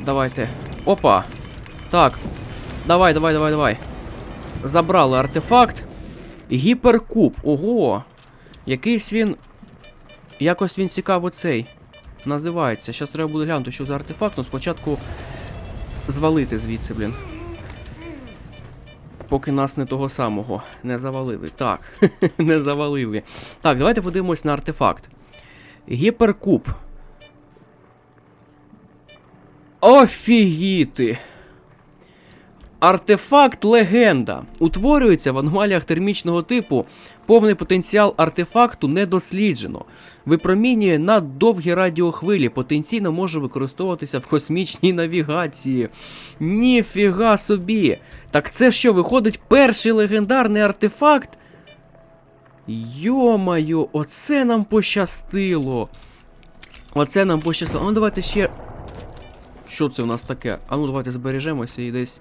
Давайте. Опа. Так. Давай, давай, давай, давай. Забрали артефакт. Гіперкуб. Ого. Якийсь він. Якось він цікаво цей. Називається. Щас треба буде глянути, що за артефакт, ну спочатку звалити звідси, блін. Поки нас не того самого не завалили. Так, не завалили. Так, давайте подивимось на артефакт. Гіперкуб. Офігіти! Артефакт легенда. Утворюється в аномаліях термічного типу. Повний потенціал артефакту не досліджено. Випромінює наддовгі радіохвилі, потенційно може використовуватися в космічній навігації. Ніфіга собі! Так це що, виходить перший легендарний артефакт? Йо-майо, оце нам пощастило. Оце нам пощастило. Ну давайте ще. Що це у нас таке? А ну давайте збережемося і десь